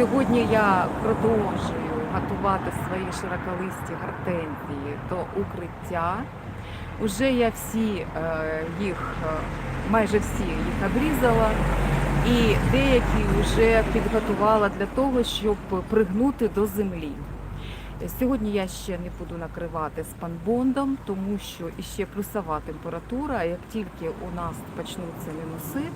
Сьогодні я продовжую готувати свої широколисті гортензії до укриття. Уже я всі е, їх, е, майже всі їх обрізала і деякі вже підготувала для того, щоб пригнути до землі. Сьогодні я ще не буду накривати спанбондом, тому що іще плюсова температура. Як тільки у нас почнуться мінуси,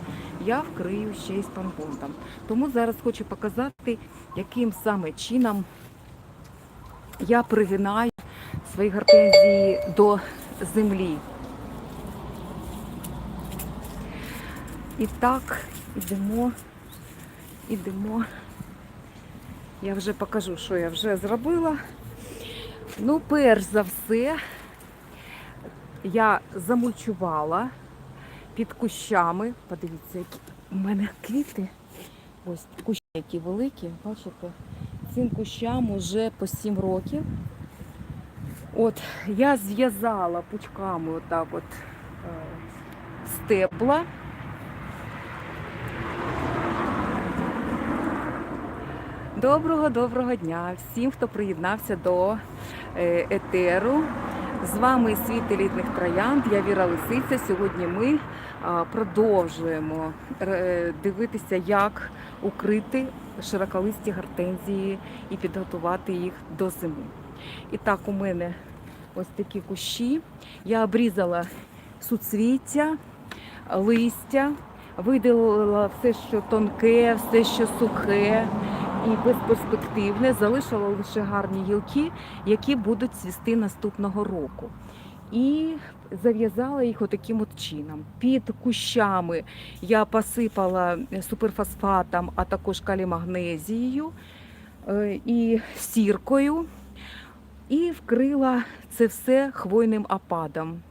я вкрию ще й спанбондом. Тому зараз хочу показати, яким саме чином я пригинаю свої гортензії до землі. І так, ідемо, ідемо. Я вже покажу, що я вже зробила. Ну, перш за все, я замульчувала під кущами. Подивіться, які у мене квіти. Ось кущі, які великі, бачите? Цим кущам уже по 7 років. От, я зв'язала пучками отак от е, стебла. Доброго доброго дня всім, хто приєднався до етеру. З вами світ елітних троянд. Я Віра Лисиця. Сьогодні ми продовжуємо е, дивитися, як укрити широколисті гортензії і підготувати їх до зими. І так, у мене ось такі кущі. Я обрізала суцвіття, листя, видалила все, що тонке, все, що сухе і безперспективне, залишила лише гарні гілки, які будуть цвісти наступного року. І зав'язала їх отаким от чином. Під кущами я посипала суперфосфатом, а також калімагнезією е, і сіркою, і вкрила це все хвойним опадом.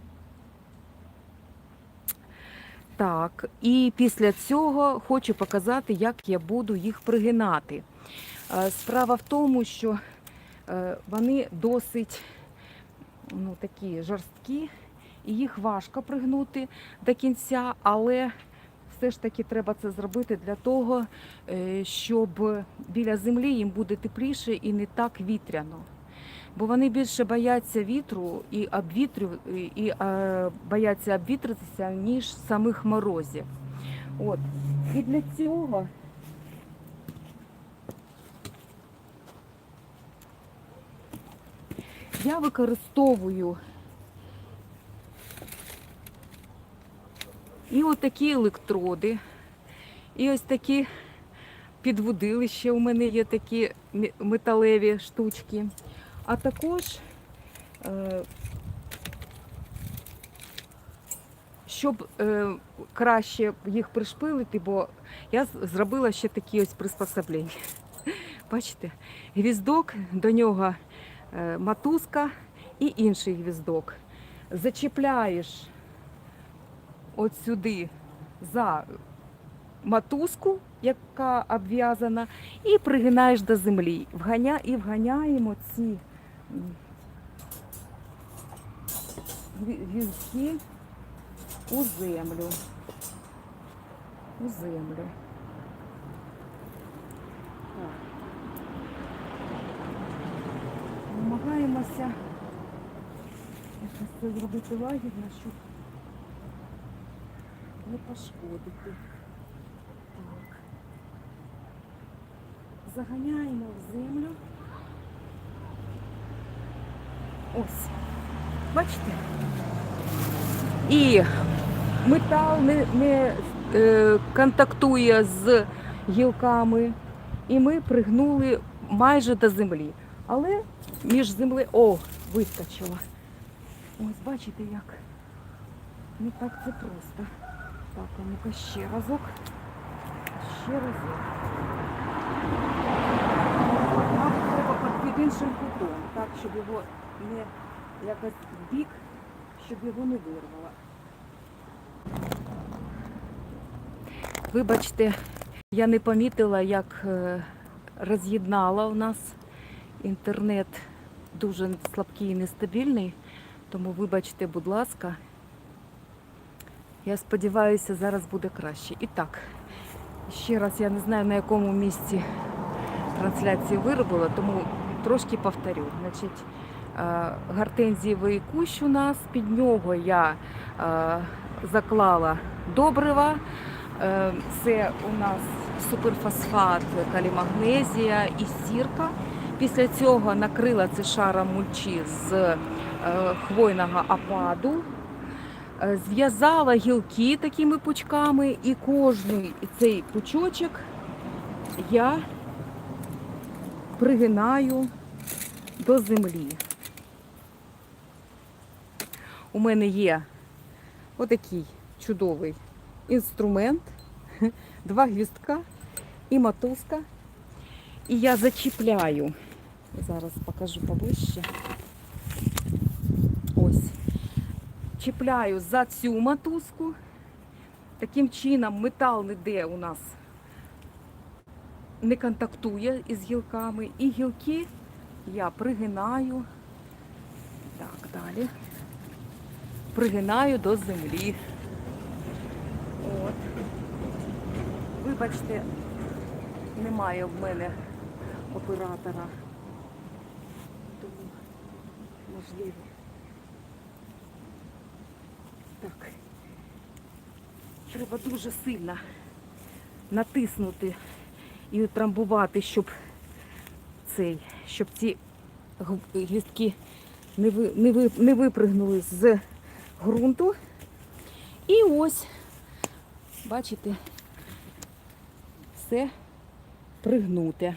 Так, і після цього хочу показати, як я буду їх пригинати. Е, Справа в тому, що е, вони досить ну, такі жорсткі, і їх важко пригнути до кінця, але все ж таки треба це зробити для того, е, щоб біля землі їм буде тепліше і не так вітряно. Бо вони більше бояться вітру і обвітрю, і, е, бояться обвітритися, ніж самих морозів. От. І для цього я використовую і отакі електроди, і ось такі підводилища. У мене є такі металеві штучки. А також, е, щоб е, краще їх пришпилити, бо я зробила ще такі ось приспособлення. Бачите, гвіздок, до нього матузка і інший гвіздок. Зачіпляєш от сюди за матузку, яка обв'язана, і пригинаєш до землі. Вганя, і вганяємо ці гвіздки у землю. У землю. Намагаємося якось це зробити лагідно, щоб не пошкодити. Так. Заганяємо в землю. Ось. Бачите? І метал не, не е, контактує з гілками. І ми пригнули майже до землі. Але між землею... О, вискочила. Ось бачите як. Не так це просто. Так, а ну-ка ще разок. Ще разок. Мабуть, треба під іншим кутом, так, щоб його не якось бік, щоб його не вирвало. Вибачте, я не помітила, як е, роз'єднала у нас інтернет дуже слабкий і нестабільний, тому вибачте, будь ласка. Я сподіваюся, зараз буде краще. І так, ще раз я не знаю на якому місці трансляції виробила, тому трошки повторю. Значить, е, гортензієвий кущ у нас, під нього я е, заклала добрива. Е, Це у нас суперфосфат, калімагнезія і сірка. Після цього накрила це шаром мульчі з е, хвойного опаду. Е, Зв'язала гілки такими пучками, і кожний цей пучочок я пригинаю до землі. У мене є отакий чудовий інструмент, два гвіздка і мотузка. І я зачіпляю. Зараз покажу поближче. Ось. Чіпляю за цю мотузку. Таким чином метал ніде у нас не контактує із гілками. І гілки я пригинаю. Так, далі. Пригинаю до землі. От. Вибачте, немає в мене оператора. Тому можливо. Так. Треба дуже сильно натиснути і утрамбувати, щоб цей, щоб ці гв- гвіздки не, ви, не, ви, не випригнули з ґрунту. І ось, бачите, все пригнуте.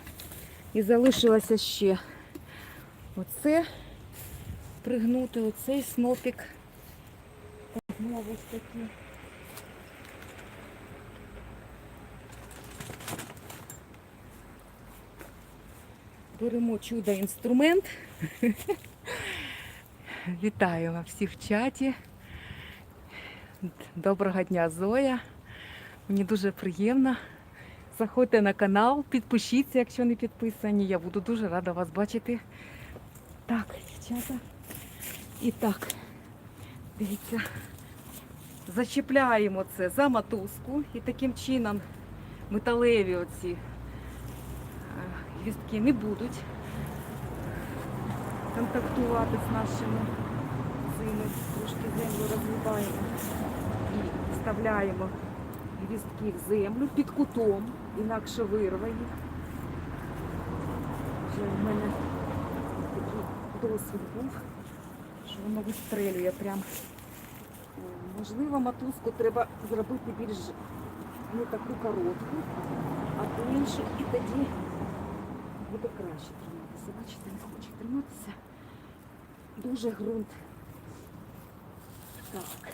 І залишилося ще оце пригнути, оцей таки. Беремо чудо інструмент. Вітаю вас всіх в чаті. Доброго дня, Зоя. Мені дуже приємно. Заходьте на канал, підпишіться, якщо не підписані. Я буду дуже рада вас бачити. Так, дівчата. І так, дивіться, зачіпляємо це за мотузку і таким чином металеві оці е, гвіздки не будуть контактувати з нашими цими. Трошки землю розгрібаємо і вставляємо гвіздки в землю під кутом, інакше вирве їх. Вже в мене такий досвід був, що воно вистрелює прям. Можливо, мотузку треба зробити більш не таку коротку, а тоньшу, і тоді буде краще триматися. Бачите, не хоче триматися. Дуже ґрунт. Так.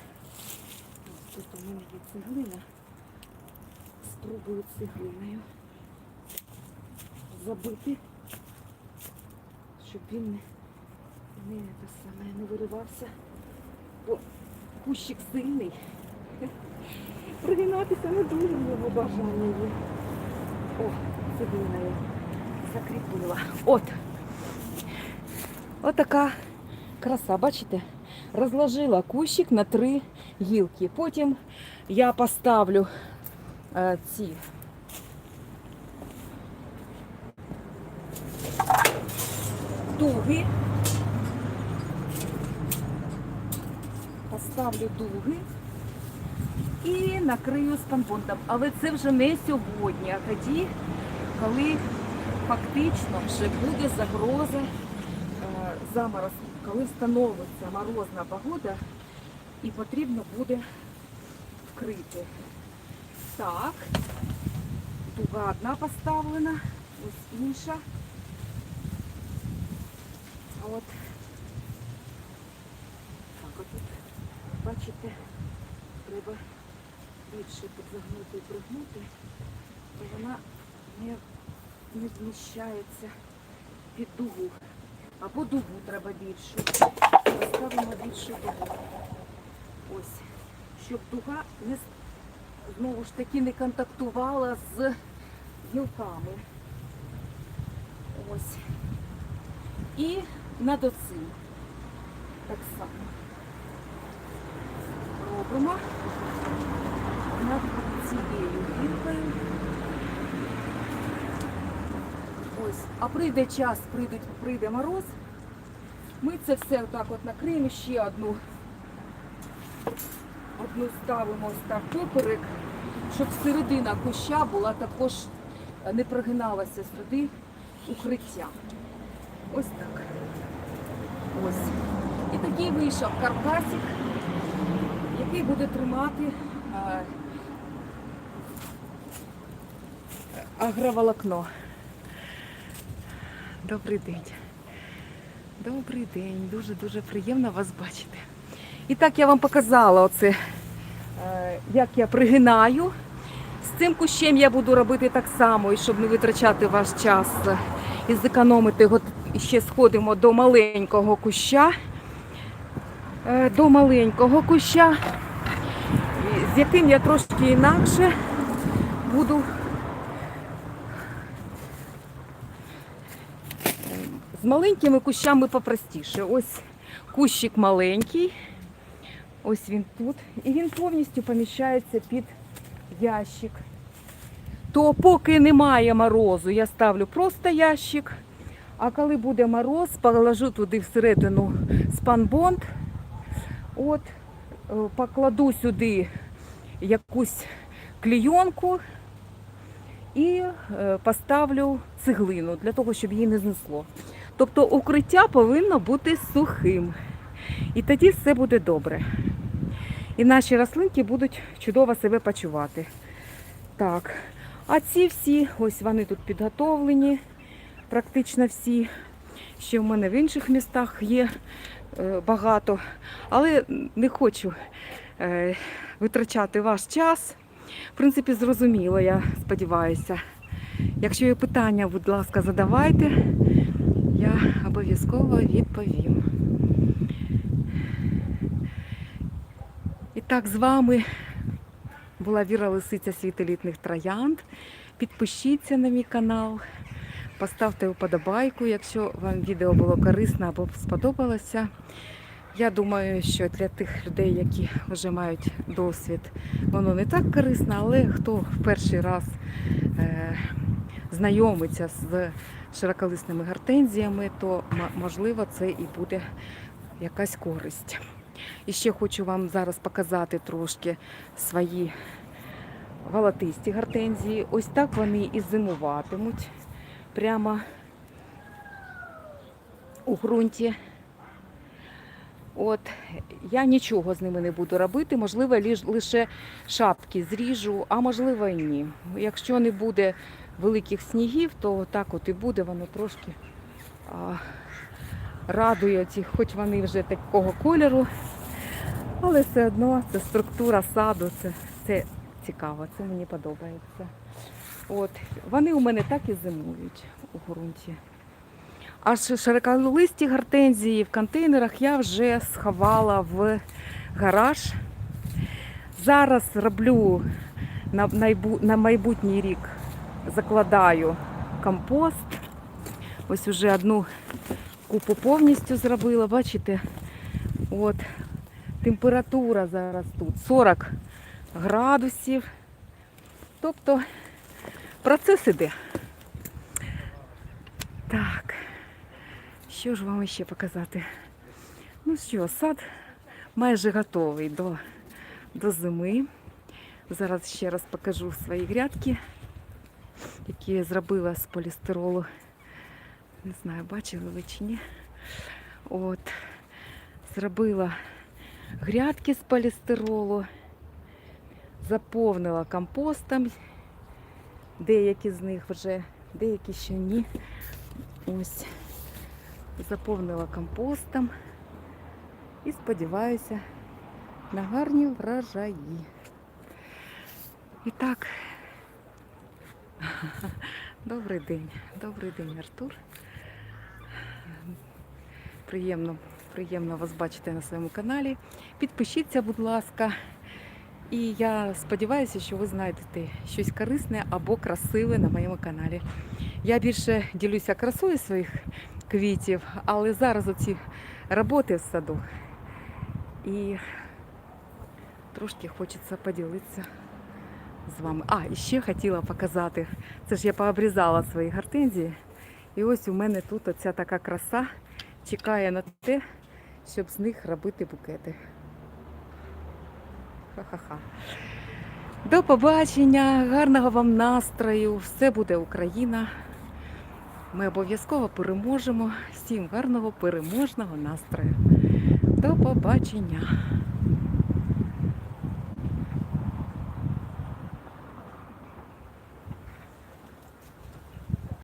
Тут у мене є цеглина. Спробую цеглиною забити, щоб він не, не, те саме, не виривався. Бо кущик сильний. Пригинатися не дуже в бажання є. О, цеглиною закріпила. От. От така краса, бачите? Розложила кущик на три гілки. Потім я поставлю е, ці дуги. Поставлю дуги і накрию спанбондом. Але це вже не сьогодні, а тоді, коли фактично вже буде загроза е, заморозку, коли встановиться морозна погода і потрібно буде вкрити. Так, дуга одна поставлена, ось інша. От так от тут, бачите, треба більше підзагнути і пригнути, то вона не, не зміщається під дугу. Або дугу треба більшу. Поставимо більшу дугу. Ось. Щоб дуга не, знову ж таки не контактувала з гілками. Ось. І над оцим. Так само. Робимо над цією гілкою. Ось, а прийде час, прийде, прийде мороз. Ми це все отак от накриємо ще одну. Одну ставимо ось так поперек, щоб середина куща була також е, не прогиналася сюди укриття. Ось так. Ось. І такий вийшов каркасик, який буде тримати е, агроволокно. Добрий день. Добрий день. Дуже-дуже приємно вас бачити. І так я вам показала оце, е, як я пригинаю. З цим кущем я буду робити так само, і щоб не витрачати ваш час е, і зекономити його, ще сходимо до маленького куща. До маленького куща, і з яким я трошки інакше буду З маленькими кущами попростіше. Ось кущик маленький. Ось він тут. І він повністю поміщається під ящик. То поки немає морозу, я ставлю просто ящик. А коли буде мороз, положу туди всередину спанбонд. От, е, покладу сюди якусь клійонку і е, поставлю цеглину для того, щоб її не знесло. Тобто укриття повинно бути сухим. І тоді все буде добре. І наші рослинки будуть чудово себе почувати. Так. А ці всі, ось вони тут підготовлені, практично всі. Ще в мене в інших містах є е, багато. Але не хочу е, витрачати ваш час. В принципі, зрозуміло, я сподіваюся. Якщо є питання, будь ласка, задавайте. Я обов'язково відповім. І так, з вами була Віра Лисиця Світ елітних троянд. Підпишіться на мій канал, поставте вподобайку, якщо вам відео було корисно або сподобалося. Я думаю, що для тих людей, які вже мають досвід, воно не так корисно, але хто в перший раз е, знайомиться з широколисними гортензіями, то можливо це і буде якась користь. І ще хочу вам зараз показати трошки свої волотисті гортензії. Ось так вони і зимуватимуть прямо у ґрунті. От я нічого з ними не буду робити. Можливо, лише шапки зріжу, а можливо і ні. Якщо не буде великих снігів, то так от і буде, воно трошки а, радує ці, хоч вони вже такого кольору, але все одно це структура саду, це, це цікаво, це мені подобається. От, вони у мене так і зимують у ґрунті. А ш- широколисті гортензії в контейнерах я вже сховала в гараж. Зараз роблю на майбутній рік закладаю компост. Ось уже одну купу повністю зробила. Бачите, от температура зараз тут 40 градусів. Тобто процес іде. Так, що ж вам ще показати? Ну що, сад майже готовий до, до зими. Зараз ще раз покажу свої грядки, які я зробила з полістиролу. Не знаю, бачили ви чи ні. От, зробила грядки з полістиролу, заповнила компостом. Деякі з них вже, деякі ще ні. Ось заповнила компостом і сподіваюся на гарні врожаї. І так, добрий день, добрий день, Артур. Приємно, приємно вас бачити на своєму каналі. Підпишіться, будь ласка. І я сподіваюся, що ви знайдете щось корисне або красиве на моєму каналі. Я більше ділюся красою своїх квітів, але зараз оці роботи в саду. І трошки хочеться поділитися з вами. А, і ще хотіла показати. Це ж я пообрізала свої гортензії. І ось у мене тут оця така краса чекає на те, щоб з них робити букети. Ха-ха-ха. До побачення, гарного вам настрою. Все буде Україна. Ми обов'язково переможемо. Всім гарного переможного настрою. До побачення.